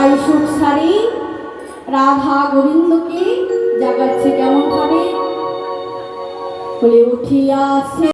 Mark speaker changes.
Speaker 1: তাই সুখ সারি। রাধা গোবিন্দকে জাগাচ্ছে কেমন করে? বলে উঠিয়াছে